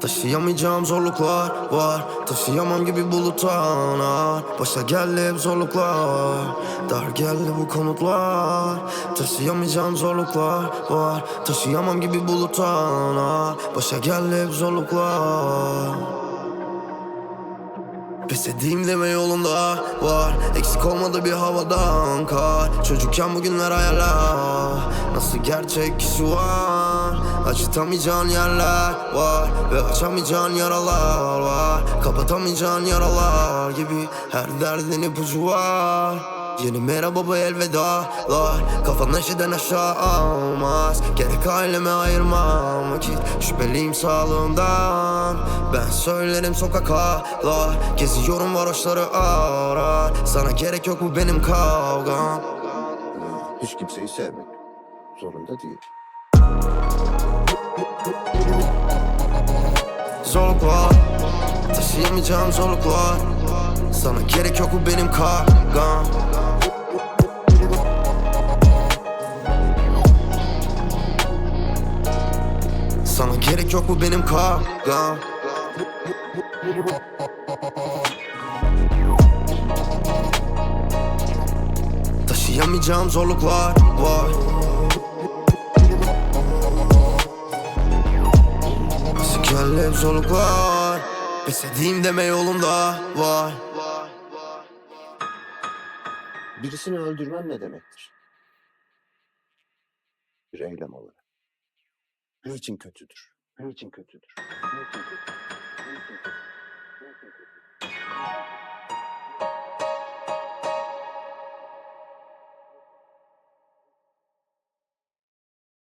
Taşıyamayacağım zorluklar var. Taşıyamam gibi bulutlar. Başa geldi hep zorluklar. Dar geldi bu konutlar. Taşıyamayacağım zorluklar var. Taşıyamam gibi bulutlar. Başa geldi hep zorluklar. Pes edeyim deme yolunda var. Eksik olmadı bir havadan kar. Çocukken bugünler hayaller. Nasıl gerçek kişi var Acıtamayacağın yerler var Ve açamayacağın yaralar var. Kapatamayacağın yaralar gibi Her derdin ipucu var Yeni merhaba bu elvedalar Kafan neşeden aşağı almaz. Gerek aileme ayırmam. Vakit Şüpheliyim sağlığımdan. Ben söylerim sokaklar Geziyorum varoşları arar Sana gerek yok mu benim kavgam. Hiç kimseyi sevmek zorunda değil. Zorluklar Taşıyamayacağım zorluklar. Sana gerek yok mu benim kavgam Sana gerek yok mu benim kavgam Taşıyamayacağım zorluklar var hep zorluklar Pes edeyim deme yolunda var Birisini öldürmen ne demektir? Bir eylem olarak. Ne için kötüdür? Ne için kötüdür? Ne için kötüdür?